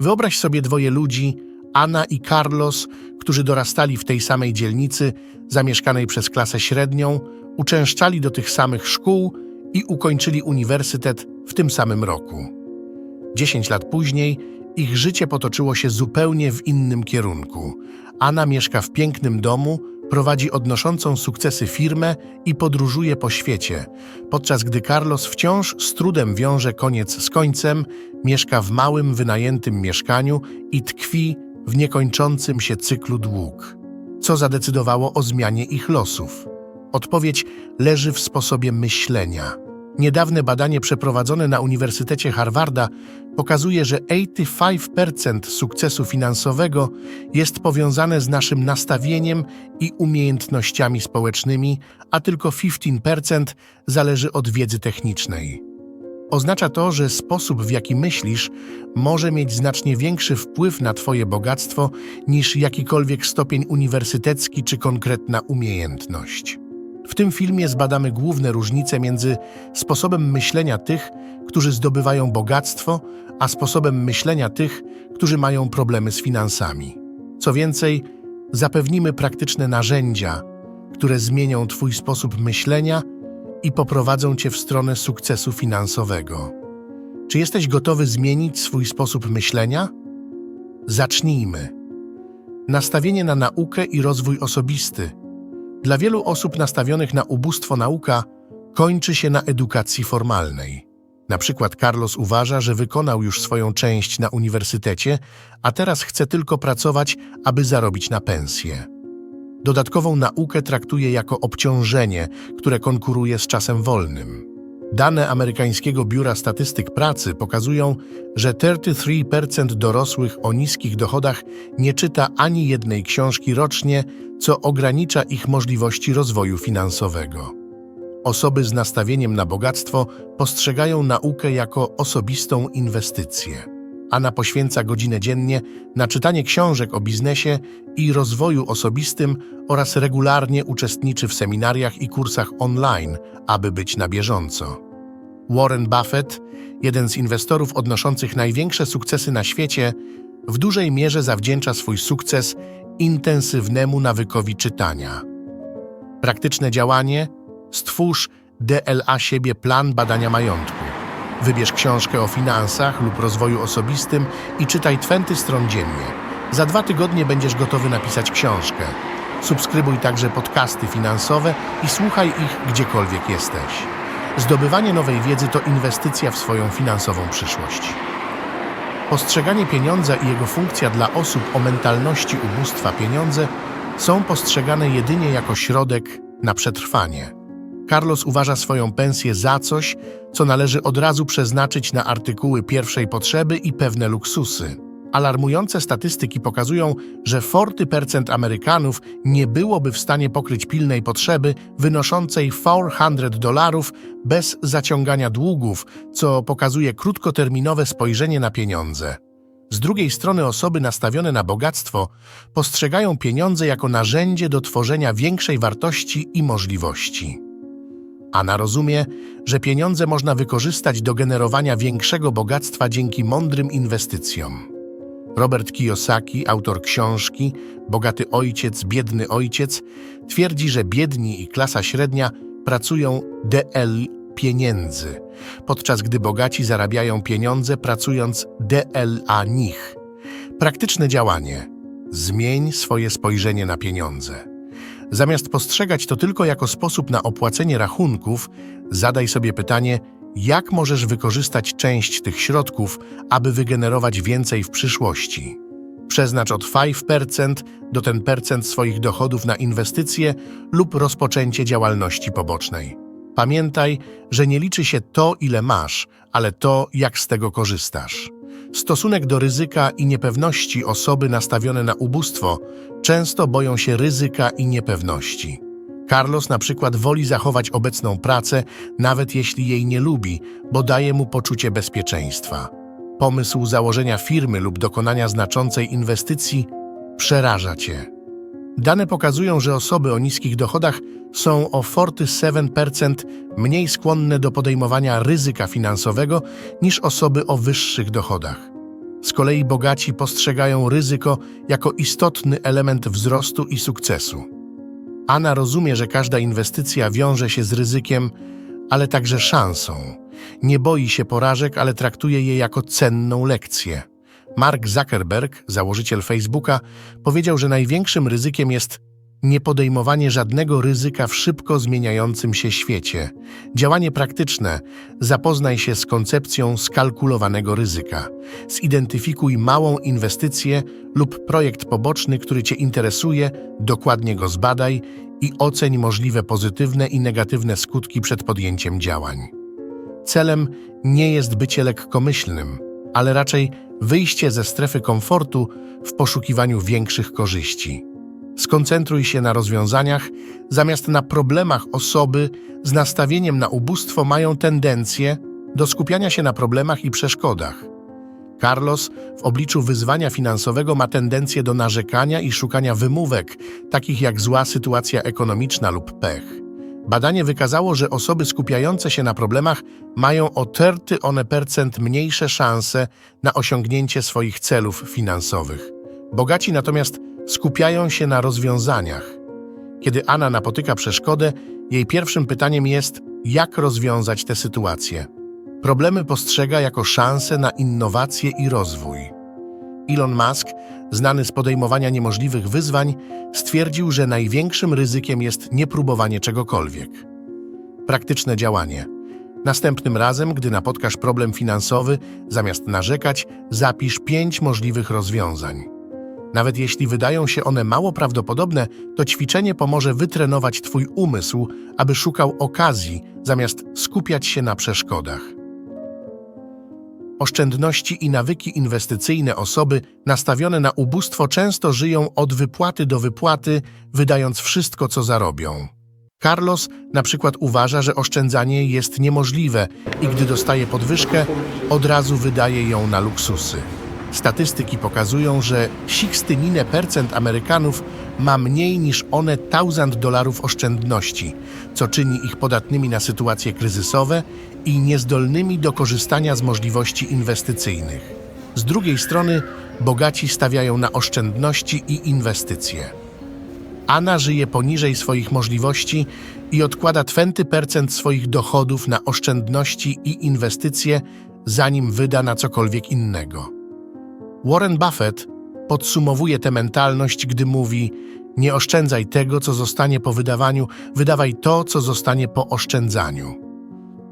Wyobraź sobie dwoje ludzi, Anna i Carlos, którzy dorastali w tej samej dzielnicy, zamieszkanej przez klasę średnią, uczęszczali do tych samych szkół i ukończyli uniwersytet w tym samym roku. Dziesięć lat później ich życie potoczyło się zupełnie w innym kierunku. Anna mieszka w pięknym domu, prowadzi odnoszącą sukcesy firmę i podróżuje po świecie, podczas gdy Carlos wciąż z trudem wiąże koniec z końcem, mieszka w małym, wynajętym mieszkaniu i tkwi w niekończącym się cyklu dług. Co zadecydowało o zmianie ich losów? Odpowiedź leży w sposobie myślenia. Niedawne badanie przeprowadzone na Uniwersytecie Harvarda pokazuje, że 85% sukcesu finansowego jest powiązane z naszym nastawieniem i umiejętnościami społecznymi, a tylko 15% zależy od wiedzy technicznej. Oznacza to, że sposób, w jaki myślisz, może mieć znacznie większy wpływ na Twoje bogactwo niż jakikolwiek stopień uniwersytecki czy konkretna umiejętność. W tym filmie zbadamy główne różnice między sposobem myślenia tych, którzy zdobywają bogactwo, a sposobem myślenia tych, którzy mają problemy z finansami. Co więcej, zapewnimy praktyczne narzędzia, które zmienią Twój sposób myślenia i poprowadzą Cię w stronę sukcesu finansowego. Czy jesteś gotowy zmienić swój sposób myślenia? Zacznijmy. Nastawienie na naukę i rozwój osobisty. Dla wielu osób nastawionych na ubóstwo nauka kończy się na edukacji formalnej. Na przykład Carlos uważa, że wykonał już swoją część na uniwersytecie, a teraz chce tylko pracować, aby zarobić na pensję. Dodatkową naukę traktuje jako obciążenie, które konkuruje z czasem wolnym. Dane amerykańskiego Biura Statystyk Pracy pokazują, że 33% dorosłych o niskich dochodach nie czyta ani jednej książki rocznie, co ogranicza ich możliwości rozwoju finansowego. Osoby z nastawieniem na bogactwo postrzegają naukę jako osobistą inwestycję. Anna poświęca godzinę dziennie na czytanie książek o biznesie i rozwoju osobistym oraz regularnie uczestniczy w seminariach i kursach online, aby być na bieżąco. Warren Buffett, jeden z inwestorów odnoszących największe sukcesy na świecie, w dużej mierze zawdzięcza swój sukces intensywnemu nawykowi czytania. Praktyczne działanie stwórz DLA siebie plan badania majątku. Wybierz książkę o finansach lub rozwoju osobistym i czytaj 20 stron dziennie. Za dwa tygodnie będziesz gotowy napisać książkę. Subskrybuj także podcasty finansowe i słuchaj ich gdziekolwiek jesteś. Zdobywanie nowej wiedzy to inwestycja w swoją finansową przyszłość. Postrzeganie pieniądza i jego funkcja dla osób o mentalności ubóstwa pieniądze są postrzegane jedynie jako środek na przetrwanie. Carlos uważa swoją pensję za coś, co należy od razu przeznaczyć na artykuły pierwszej potrzeby i pewne luksusy. Alarmujące statystyki pokazują, że 40% Amerykanów nie byłoby w stanie pokryć pilnej potrzeby wynoszącej 400 dolarów bez zaciągania długów, co pokazuje krótkoterminowe spojrzenie na pieniądze. Z drugiej strony osoby nastawione na bogactwo postrzegają pieniądze jako narzędzie do tworzenia większej wartości i możliwości. Anna rozumie, że pieniądze można wykorzystać do generowania większego bogactwa dzięki mądrym inwestycjom. Robert Kiyosaki, autor książki Bogaty ojciec, biedny ojciec, twierdzi, że biedni i klasa średnia pracują DL pieniędzy, podczas gdy bogaci zarabiają pieniądze pracując DLA nich. Praktyczne działanie. Zmień swoje spojrzenie na pieniądze. Zamiast postrzegać to tylko jako sposób na opłacenie rachunków, zadaj sobie pytanie, jak możesz wykorzystać część tych środków, aby wygenerować więcej w przyszłości. Przeznacz od 5% do 10% swoich dochodów na inwestycje lub rozpoczęcie działalności pobocznej. Pamiętaj, że nie liczy się to, ile masz, ale to, jak z tego korzystasz. Stosunek do ryzyka i niepewności osoby nastawione na ubóstwo często boją się ryzyka i niepewności. Carlos na przykład woli zachować obecną pracę, nawet jeśli jej nie lubi, bo daje mu poczucie bezpieczeństwa. Pomysł założenia firmy lub dokonania znaczącej inwestycji przeraża cię. Dane pokazują, że osoby o niskich dochodach są o 47% mniej skłonne do podejmowania ryzyka finansowego niż osoby o wyższych dochodach. Z kolei bogaci postrzegają ryzyko jako istotny element wzrostu i sukcesu. Anna rozumie, że każda inwestycja wiąże się z ryzykiem, ale także szansą. Nie boi się porażek, ale traktuje je jako cenną lekcję. Mark Zuckerberg, założyciel Facebooka, powiedział, że największym ryzykiem jest niepodejmowanie żadnego ryzyka w szybko zmieniającym się świecie. Działanie praktyczne. Zapoznaj się z koncepcją skalkulowanego ryzyka. Zidentyfikuj małą inwestycję lub projekt poboczny, który Cię interesuje, dokładnie go zbadaj i oceń możliwe pozytywne i negatywne skutki przed podjęciem działań. Celem nie jest bycie lekkomyślnym, ale raczej wyjście ze strefy komfortu w poszukiwaniu większych korzyści. Skoncentruj się na rozwiązaniach, zamiast na problemach osoby z nastawieniem na ubóstwo mają tendencję do skupiania się na problemach i przeszkodach. Carlos w obliczu wyzwania finansowego ma tendencję do narzekania i szukania wymówek, takich jak zła sytuacja ekonomiczna lub pech. Badanie wykazało, że osoby skupiające się na problemach mają o 30% mniejsze szanse na osiągnięcie swoich celów finansowych. Bogaci natomiast skupiają się na rozwiązaniach. Kiedy Anna napotyka przeszkodę, jej pierwszym pytaniem jest, jak rozwiązać tę sytuację. Problemy postrzega jako szansę na innowacje i rozwój. Elon Musk, znany z podejmowania niemożliwych wyzwań, stwierdził, że największym ryzykiem jest niepróbowanie czegokolwiek. Praktyczne działanie. Następnym razem, gdy napotkasz problem finansowy, zamiast narzekać, zapisz pięć możliwych rozwiązań. Nawet jeśli wydają się one mało prawdopodobne, to ćwiczenie pomoże wytrenować Twój umysł, aby szukał okazji, zamiast skupiać się na przeszkodach. Oszczędności i nawyki inwestycyjne osoby nastawione na ubóstwo często żyją od wypłaty do wypłaty, wydając wszystko, co zarobią. Carlos na przykład uważa, że oszczędzanie jest niemożliwe i gdy dostaje podwyżkę, od razu wydaje ją na luksusy. Statystyki pokazują, że 69% Amerykanów ma mniej niż one 1000 dolarów oszczędności, co czyni ich podatnymi na sytuacje kryzysowe i niezdolnymi do korzystania z możliwości inwestycyjnych. Z drugiej strony, bogaci stawiają na oszczędności i inwestycje. Anna żyje poniżej swoich możliwości i odkłada 20% swoich dochodów na oszczędności i inwestycje, zanim wyda na cokolwiek innego. Warren Buffett podsumowuje tę mentalność, gdy mówi: Nie oszczędzaj tego, co zostanie po wydawaniu, wydawaj to, co zostanie po oszczędzaniu.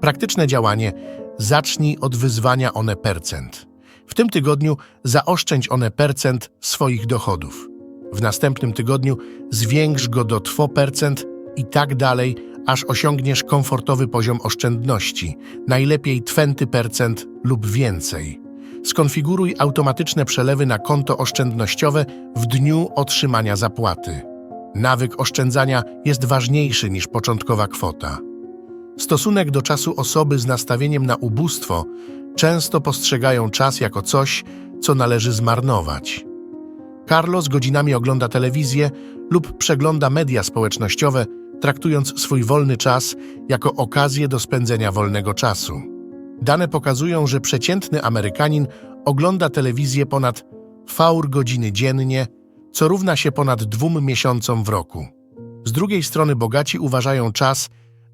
Praktyczne działanie zacznij od wyzwania one percent. W tym tygodniu zaoszczędź one percent swoich dochodów. W następnym tygodniu zwiększ go do 2% i tak dalej, aż osiągniesz komfortowy poziom oszczędności, najlepiej 20% lub więcej. Skonfiguruj automatyczne przelewy na konto oszczędnościowe w dniu otrzymania zapłaty. Nawyk oszczędzania jest ważniejszy niż początkowa kwota. Stosunek do czasu osoby z nastawieniem na ubóstwo często postrzegają czas jako coś, co należy zmarnować. Carlos godzinami ogląda telewizję lub przegląda media społecznościowe, traktując swój wolny czas jako okazję do spędzenia wolnego czasu. Dane pokazują, że przeciętny Amerykanin ogląda telewizję ponad faur godziny dziennie, co równa się ponad dwóm miesiącom w roku. Z drugiej strony bogaci uważają czas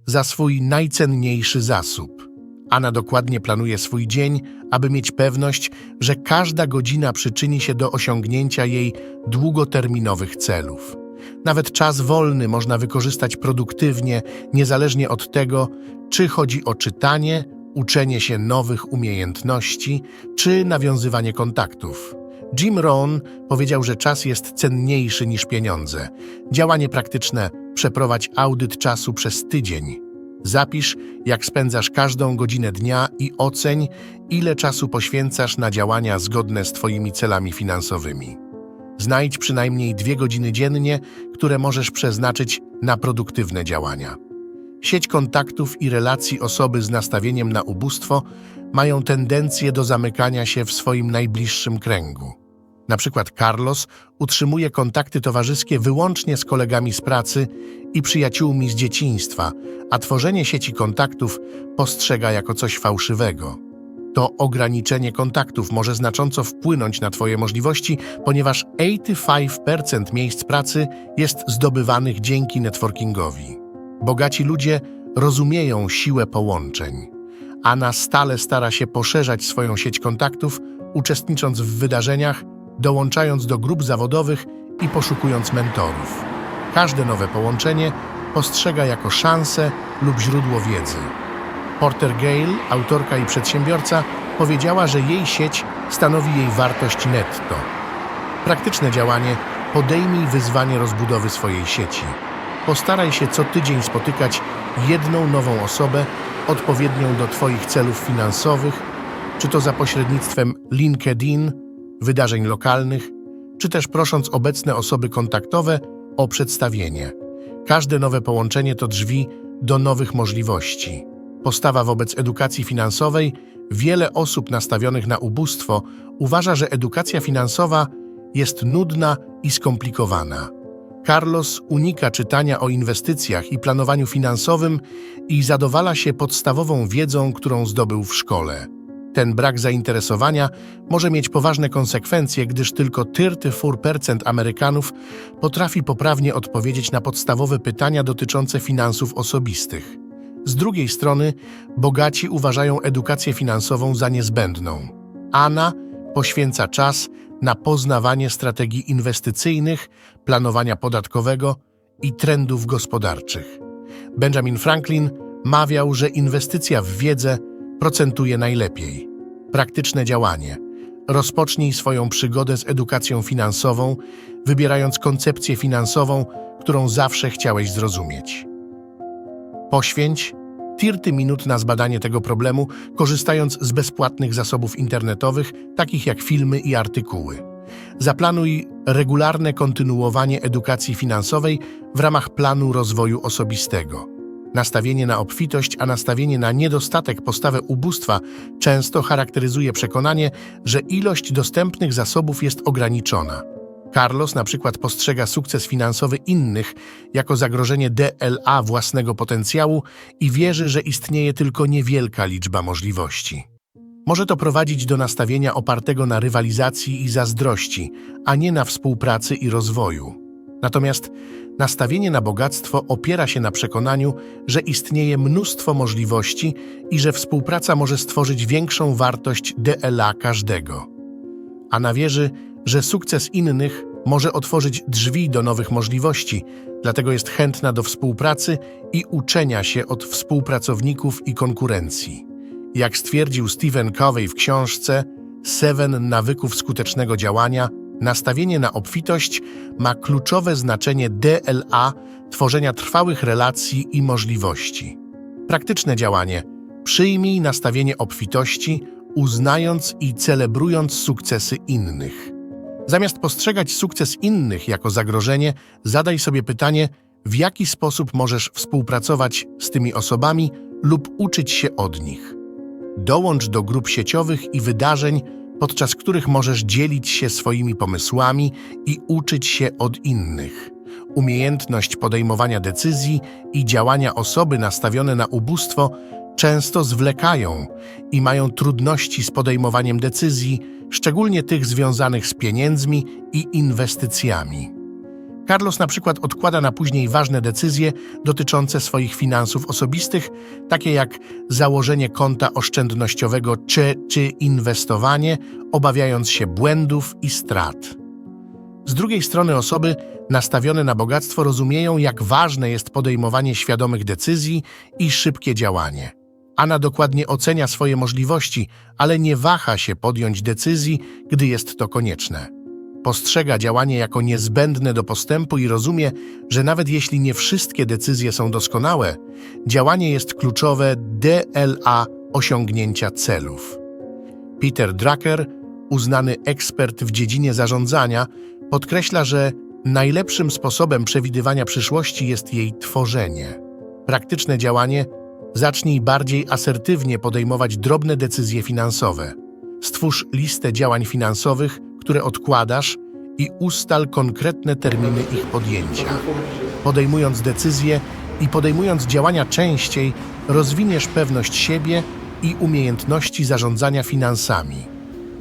za swój najcenniejszy zasób. Anna dokładnie planuje swój dzień, aby mieć pewność, że każda godzina przyczyni się do osiągnięcia jej długoterminowych celów. Nawet czas wolny można wykorzystać produktywnie, niezależnie od tego, czy chodzi o czytanie, uczenie się nowych umiejętności czy nawiązywanie kontaktów. Jim Rohn powiedział, że czas jest cenniejszy niż pieniądze. Działanie praktyczne przeprowadź audyt czasu przez tydzień. Zapisz, jak spędzasz każdą godzinę dnia i oceń, ile czasu poświęcasz na działania zgodne z Twoimi celami finansowymi. Znajdź przynajmniej dwie godziny dziennie, które możesz przeznaczyć na produktywne działania. Sieć kontaktów i relacji osoby z nastawieniem na ubóstwo mają tendencję do zamykania się w swoim najbliższym kręgu. Na przykład Carlos utrzymuje kontakty towarzyskie wyłącznie z kolegami z pracy i przyjaciółmi z dzieciństwa, a tworzenie sieci kontaktów postrzega jako coś fałszywego. To ograniczenie kontaktów może znacząco wpłynąć na Twoje możliwości, ponieważ 85% miejsc pracy jest zdobywanych dzięki networkingowi. Bogaci ludzie rozumieją siłę połączeń. Anna stale stara się poszerzać swoją sieć kontaktów, uczestnicząc w wydarzeniach, dołączając do grup zawodowych i poszukując mentorów. Każde nowe połączenie postrzega jako szansę lub źródło wiedzy. Porter Gale, autorka i przedsiębiorca, powiedziała, że jej sieć stanowi jej wartość netto. Praktyczne działanie podejmij wyzwanie rozbudowy swojej sieci. Postaraj się co tydzień spotykać jedną nową osobę odpowiednią do Twoich celów finansowych, czy to za pośrednictwem LinkedIn, wydarzeń lokalnych, czy też prosząc obecne osoby kontaktowe o przedstawienie. Każde nowe połączenie to drzwi do nowych możliwości. Postawa wobec edukacji finansowej wiele osób nastawionych na ubóstwo uważa, że edukacja finansowa jest nudna i skomplikowana. Carlos unika czytania o inwestycjach i planowaniu finansowym i zadowala się podstawową wiedzą, którą zdobył w szkole. Ten brak zainteresowania może mieć poważne konsekwencje, gdyż tylko 34% Amerykanów potrafi poprawnie odpowiedzieć na podstawowe pytania dotyczące finansów osobistych. Z drugiej strony, bogaci uważają edukację finansową za niezbędną. Anna poświęca czas na poznawanie strategii inwestycyjnych, planowania podatkowego i trendów gospodarczych. Benjamin Franklin mawiał, że inwestycja w wiedzę procentuje najlepiej. Praktyczne działanie. Rozpocznij swoją przygodę z edukacją finansową, wybierając koncepcję finansową, którą zawsze chciałeś zrozumieć. Poświęć tirty minut na zbadanie tego problemu, korzystając z bezpłatnych zasobów internetowych, takich jak filmy i artykuły. Zaplanuj regularne kontynuowanie edukacji finansowej w ramach planu rozwoju osobistego. Nastawienie na obfitość, a nastawienie na niedostatek, postawę ubóstwa często charakteryzuje przekonanie, że ilość dostępnych zasobów jest ograniczona. Carlos na przykład postrzega sukces finansowy innych jako zagrożenie DLA własnego potencjału i wierzy, że istnieje tylko niewielka liczba możliwości. Może to prowadzić do nastawienia opartego na rywalizacji i zazdrości, a nie na współpracy i rozwoju. Natomiast nastawienie na bogactwo opiera się na przekonaniu, że istnieje mnóstwo możliwości i że współpraca może stworzyć większą wartość DLA każdego. Anna wierzy, że sukces innych może otworzyć drzwi do nowych możliwości, dlatego jest chętna do współpracy i uczenia się od współpracowników i konkurencji. Jak stwierdził Stephen Covey w książce Seven nawyków skutecznego działania, nastawienie na obfitość ma kluczowe znaczenie DLA tworzenia trwałych relacji i możliwości. Praktyczne działanie. Przyjmij nastawienie obfitości, uznając i celebrując sukcesy innych. Zamiast postrzegać sukces innych jako zagrożenie, zadaj sobie pytanie, w jaki sposób możesz współpracować z tymi osobami lub uczyć się od nich. Dołącz do grup sieciowych i wydarzeń, podczas których możesz dzielić się swoimi pomysłami i uczyć się od innych. Umiejętność podejmowania decyzji i działania osoby nastawione na ubóstwo często zwlekają i mają trudności z podejmowaniem decyzji, szczególnie tych związanych z pieniędzmi i inwestycjami. Carlos na przykład odkłada na później ważne decyzje dotyczące swoich finansów osobistych, takie jak założenie konta oszczędnościowego czy, czy inwestowanie, obawiając się błędów i strat. Z drugiej strony osoby nastawione na bogactwo rozumieją, jak ważne jest podejmowanie świadomych decyzji i szybkie działanie. Anna dokładnie ocenia swoje możliwości, ale nie waha się podjąć decyzji, gdy jest to konieczne. Postrzega działanie jako niezbędne do postępu i rozumie, że nawet jeśli nie wszystkie decyzje są doskonałe, działanie jest kluczowe DLA osiągnięcia celów. Peter Drucker, uznany ekspert w dziedzinie zarządzania, podkreśla, że najlepszym sposobem przewidywania przyszłości jest jej tworzenie. Praktyczne działanie zacznij bardziej asertywnie podejmować drobne decyzje finansowe. Stwórz listę działań finansowych, które odkładasz i ustal konkretne terminy ich podjęcia. Podejmując decyzje i podejmując działania częściej, rozwiniesz pewność siebie i umiejętności zarządzania finansami.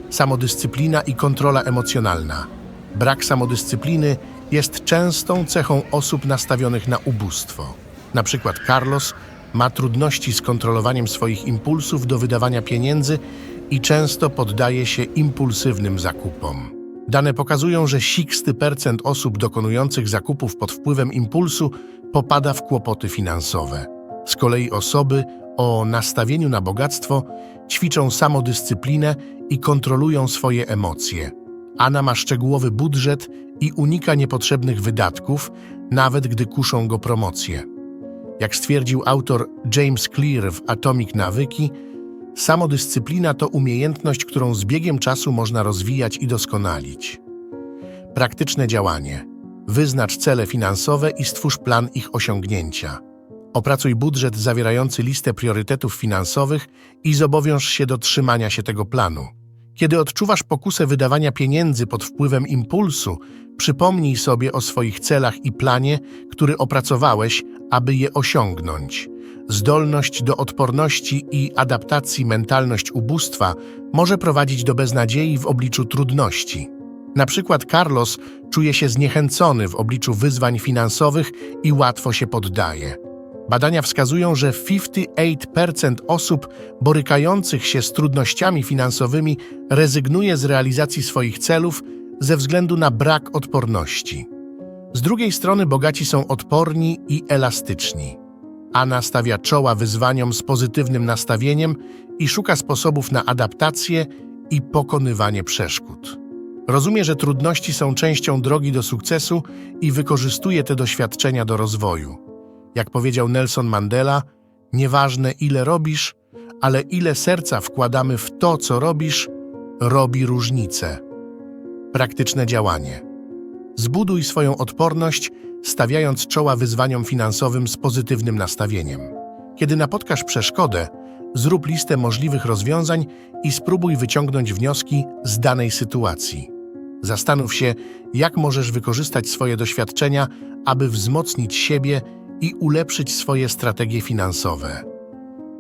Samodyscyplina i kontrola emocjonalna. Brak samodyscypliny jest częstą cechą osób nastawionych na ubóstwo. Na przykład Carlos ma trudności z kontrolowaniem swoich impulsów do wydawania pieniędzy i często poddaje się impulsywnym zakupom. Dane pokazują, że 60% osób dokonujących zakupów pod wpływem impulsu popada w kłopoty finansowe. Z kolei osoby o nastawieniu na bogactwo ćwiczą samodyscyplinę i kontrolują swoje emocje. Anna ma szczegółowy budżet i unika niepotrzebnych wydatków, nawet gdy kuszą go promocje. Jak stwierdził autor James Clear w Atomic Nawyki, samodyscyplina to umiejętność, którą z biegiem czasu można rozwijać i doskonalić. Praktyczne działanie. Wyznacz cele finansowe i stwórz plan ich osiągnięcia. Opracuj budżet zawierający listę priorytetów finansowych i zobowiąż się do trzymania się tego planu. Kiedy odczuwasz pokusę wydawania pieniędzy pod wpływem impulsu, przypomnij sobie o swoich celach i planie, który opracowałeś, aby je osiągnąć. Zdolność do odporności i adaptacji mentalność ubóstwa może prowadzić do beznadziei w obliczu trudności. Na przykład Carlos czuje się zniechęcony w obliczu wyzwań finansowych i łatwo się poddaje. Badania wskazują, że 58% osób borykających się z trudnościami finansowymi rezygnuje z realizacji swoich celów ze względu na brak odporności. Z drugiej strony bogaci są odporni i elastyczni. Anna stawia czoła wyzwaniom z pozytywnym nastawieniem i szuka sposobów na adaptację i pokonywanie przeszkód. Rozumie, że trudności są częścią drogi do sukcesu i wykorzystuje te doświadczenia do rozwoju. Jak powiedział Nelson Mandela, nieważne ile robisz, ale ile serca wkładamy w to, co robisz, robi różnicę. Praktyczne działanie. Zbuduj swoją odporność, stawiając czoła wyzwaniom finansowym z pozytywnym nastawieniem. Kiedy napotkasz przeszkodę, zrób listę możliwych rozwiązań i spróbuj wyciągnąć wnioski z danej sytuacji. Zastanów się, jak możesz wykorzystać swoje doświadczenia, aby wzmocnić siebie i ulepszyć swoje strategie finansowe.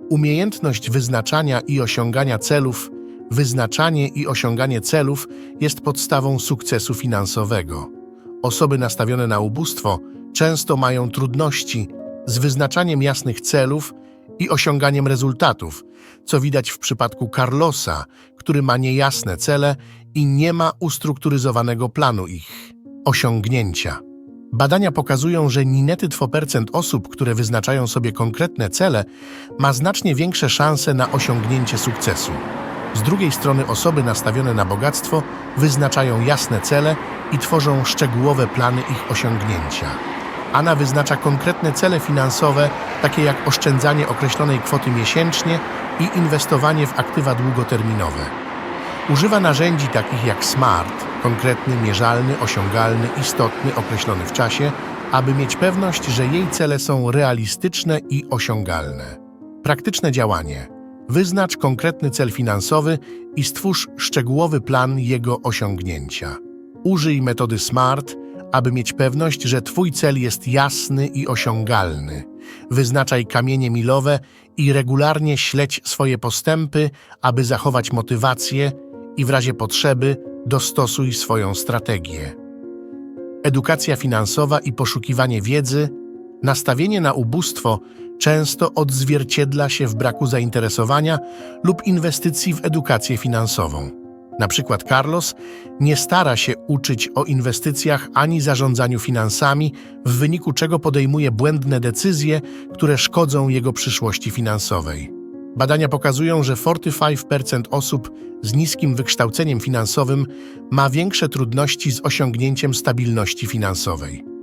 Umiejętność wyznaczania i osiągania celów, wyznaczanie i osiąganie celów jest podstawą sukcesu finansowego. Osoby nastawione na ubóstwo często mają trudności z wyznaczaniem jasnych celów i osiąganiem rezultatów, co widać w przypadku Carlosa, który ma niejasne cele i nie ma ustrukturyzowanego planu ich osiągnięcia. Badania pokazują, że ninety 2% osób, które wyznaczają sobie konkretne cele, ma znacznie większe szanse na osiągnięcie sukcesu. Z drugiej strony osoby nastawione na bogactwo wyznaczają jasne cele i tworzą szczegółowe plany ich osiągnięcia. Anna wyznacza konkretne cele finansowe, takie jak oszczędzanie określonej kwoty miesięcznie i inwestowanie w aktywa długoterminowe. Używa narzędzi takich jak SMART, konkretny, mierzalny, osiągalny, istotny, określony w czasie, aby mieć pewność, że jej cele są realistyczne i osiągalne. Praktyczne działanie. Wyznacz konkretny cel finansowy i stwórz szczegółowy plan jego osiągnięcia. Użyj metody SMART, aby mieć pewność, że Twój cel jest jasny i osiągalny. Wyznaczaj kamienie milowe i regularnie śledź swoje postępy, aby zachować motywację i w razie potrzeby dostosuj swoją strategię. Edukacja finansowa i poszukiwanie wiedzy, nastawienie na ubóstwo często odzwierciedla się w braku zainteresowania lub inwestycji w edukację finansową. Na przykład Carlos nie stara się uczyć o inwestycjach ani zarządzaniu finansami, w wyniku czego podejmuje błędne decyzje, które szkodzą jego przyszłości finansowej. Badania pokazują, że 45% osób z niskim wykształceniem finansowym ma większe trudności z osiągnięciem stabilności finansowej.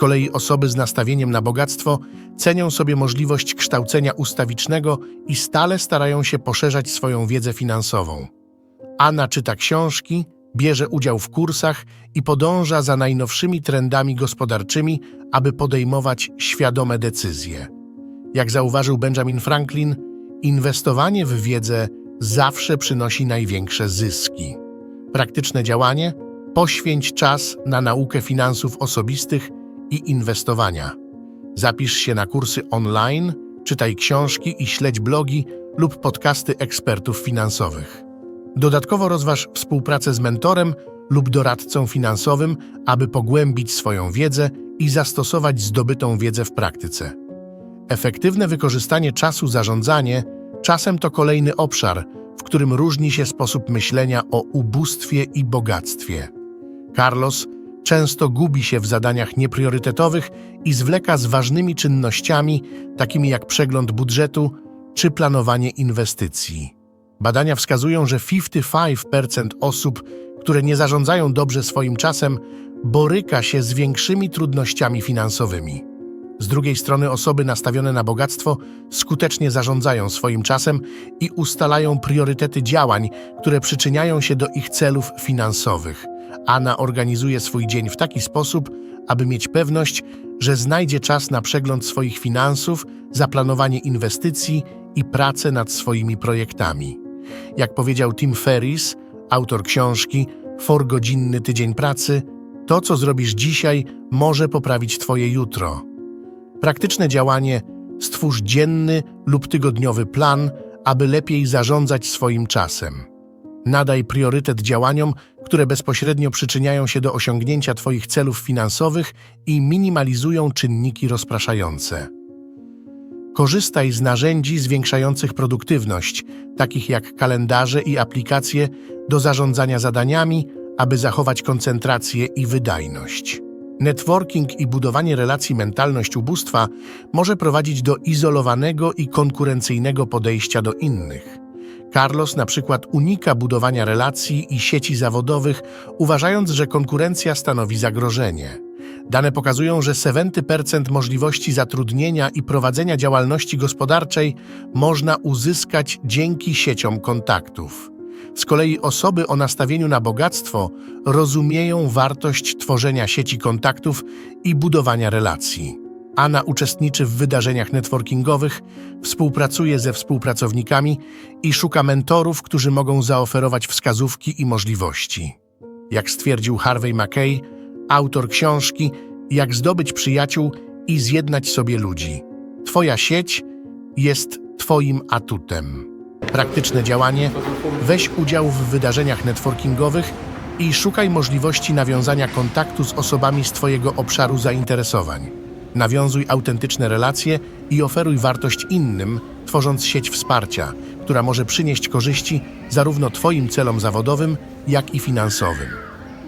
Kolei osoby z nastawieniem na bogactwo cenią sobie możliwość kształcenia ustawicznego i stale starają się poszerzać swoją wiedzę finansową. Anna czyta książki, bierze udział w kursach i podąża za najnowszymi trendami gospodarczymi, aby podejmować świadome decyzje. Jak zauważył Benjamin Franklin, inwestowanie w wiedzę zawsze przynosi największe zyski. Praktyczne działanie poświęć czas na naukę finansów osobistych i inwestowania. Zapisz się na kursy online, czytaj książki i śledź blogi, lub podcasty ekspertów finansowych. Dodatkowo rozważ współpracę z mentorem lub doradcą finansowym, aby pogłębić swoją wiedzę i zastosować zdobytą wiedzę w praktyce. Efektywne wykorzystanie czasu zarządzanie czasem to kolejny obszar, w którym różni się sposób myślenia o ubóstwie i bogactwie. Carlos często gubi się w zadaniach niepriorytetowych i zwleka z ważnymi czynnościami, takimi jak przegląd budżetu czy planowanie inwestycji. Badania wskazują, że 55% osób, które nie zarządzają dobrze swoim czasem, boryka się z większymi trudnościami finansowymi. Z drugiej strony osoby nastawione na bogactwo skutecznie zarządzają swoim czasem i ustalają priorytety działań, które przyczyniają się do ich celów finansowych. Anna organizuje swój dzień w taki sposób, aby mieć pewność, że znajdzie czas na przegląd swoich finansów, zaplanowanie inwestycji i pracę nad swoimi projektami. Jak powiedział Tim Ferriss, autor książki Forgodzinny tydzień pracy, to co zrobisz dzisiaj może poprawić Twoje jutro. Praktyczne działanie stwórz dzienny lub tygodniowy plan, aby lepiej zarządzać swoim czasem. Nadaj priorytet działaniom, które bezpośrednio przyczyniają się do osiągnięcia Twoich celów finansowych i minimalizują czynniki rozpraszające. Korzystaj z narzędzi zwiększających produktywność, takich jak kalendarze i aplikacje do zarządzania zadaniami, aby zachować koncentrację i wydajność. Networking i budowanie relacji mentalność ubóstwa może prowadzić do izolowanego i konkurencyjnego podejścia do innych. Carlos na przykład unika budowania relacji i sieci zawodowych, uważając, że konkurencja stanowi zagrożenie. Dane pokazują, że 70% możliwości zatrudnienia i prowadzenia działalności gospodarczej można uzyskać dzięki sieciom kontaktów. Z kolei osoby o nastawieniu na bogactwo rozumieją wartość tworzenia sieci kontaktów i budowania relacji. Anna uczestniczy w wydarzeniach networkingowych, współpracuje ze współpracownikami i szuka mentorów, którzy mogą zaoferować wskazówki i możliwości. Jak stwierdził Harvey Mackay, autor książki Jak zdobyć przyjaciół i zjednać sobie ludzi. Twoja sieć jest Twoim atutem. Praktyczne działanie weź udział w wydarzeniach networkingowych i szukaj możliwości nawiązania kontaktu z osobami z Twojego obszaru zainteresowań. Nawiązuj autentyczne relacje i oferuj wartość innym, tworząc sieć wsparcia, która może przynieść korzyści zarówno Twoim celom zawodowym, jak i finansowym.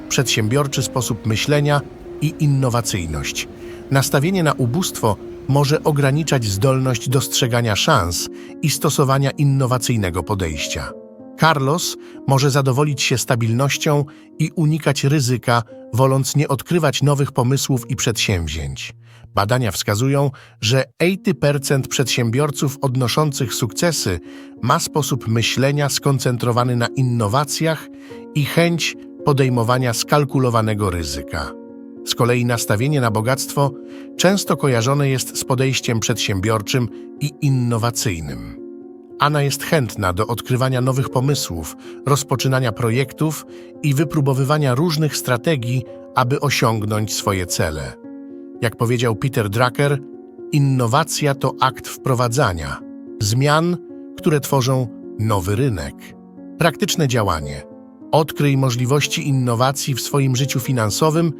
Przedsiębiorczy sposób myślenia i innowacyjność. Nastawienie na ubóstwo może ograniczać zdolność dostrzegania szans i stosowania innowacyjnego podejścia. Carlos może zadowolić się stabilnością i unikać ryzyka, woląc nie odkrywać nowych pomysłów i przedsięwzięć. Badania wskazują, że 80% przedsiębiorców odnoszących sukcesy ma sposób myślenia skoncentrowany na innowacjach i chęć podejmowania skalkulowanego ryzyka. Z kolei nastawienie na bogactwo często kojarzone jest z podejściem przedsiębiorczym i innowacyjnym. Anna jest chętna do odkrywania nowych pomysłów, rozpoczynania projektów i wypróbowywania różnych strategii, aby osiągnąć swoje cele. Jak powiedział Peter Drucker, innowacja to akt wprowadzania, zmian, które tworzą nowy rynek. Praktyczne działanie. Odkryj możliwości innowacji w swoim życiu finansowym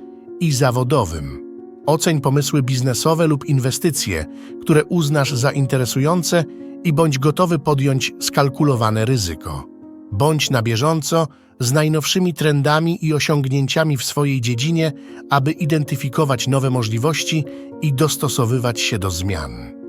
i zawodowym. Oceń pomysły biznesowe lub inwestycje, które uznasz za interesujące i bądź gotowy podjąć skalkulowane ryzyko. Bądź na bieżąco z najnowszymi trendami i osiągnięciami w swojej dziedzinie, aby identyfikować nowe możliwości i dostosowywać się do zmian.